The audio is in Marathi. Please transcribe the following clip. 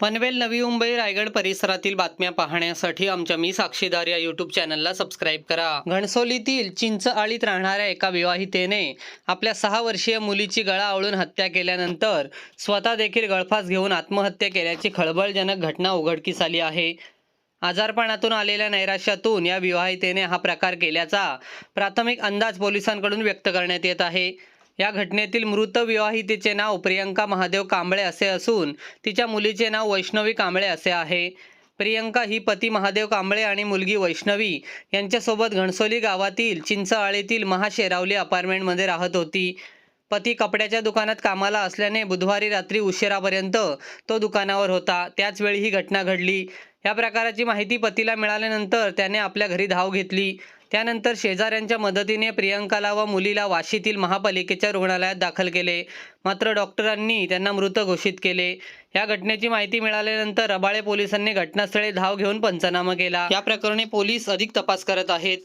पनवेल नवी मुंबई रायगड परिसरातील बातम्या पाहण्यासाठी आमच्या मी साक्षीदार या यूट्यूब चॅनलला सबस्क्राईब करा. घणसोलीतील चिंच आळीत राहणाऱ्या एका विवाहितेने आपल्या सहा वर्षीय मुलीची गळा आवळून हत्या केल्यानंतर स्वतः देखील गळफास घेऊन आत्महत्या केल्याची खळबळजनक घटना उघडकीस आली आहे. आजारपणातून आलेल्या नैराश्यातून या विवाहितेने हा प्रकार केल्याचा प्राथमिक अंदाज पोलिसांकडून व्यक्त करण्यात येत आहे. या घटनेतील मृत विवाहितेचे नाव प्रियंका महादेव कांबळे असे असून तिच्या मुलीचे नाव वैष्णवी कांबळे असे आहे. प्रियंका ही पती महादेव कांबळे आणि मुलगी वैष्णवी यांच्यासोबत घणसोली गावातील चिंचआळीतील महाशेरावली अपार्टमेंटमध्ये राहत होती. पती कपड्याच्या दुकानात कामाला असल्याने बुधवारी रात्री उशिरापर्यंत तो दुकानावर होता. त्याचवेळी ही घटना घडली. या प्रकाराची माहिती पतीला मिळाल्यानंतर त्याने आपल्या घरी धाव घेतली. त्यानंतर शेजाऱ्यांच्या मदतीने प्रियंकाला व मुलीला वाशीतील महापालिकेच्या रुग्णालयात दाखल केले. मात्र डॉक्टरांनी त्यांना मृत घोषित केले. या घटनेची माहिती मिळाल्यानंतर रबाळे पोलिसांनी घटनास्थळी धाव घेऊन पंचनामा केला. या प्रकरणी पोलीस अधिक तपास करत आहेत.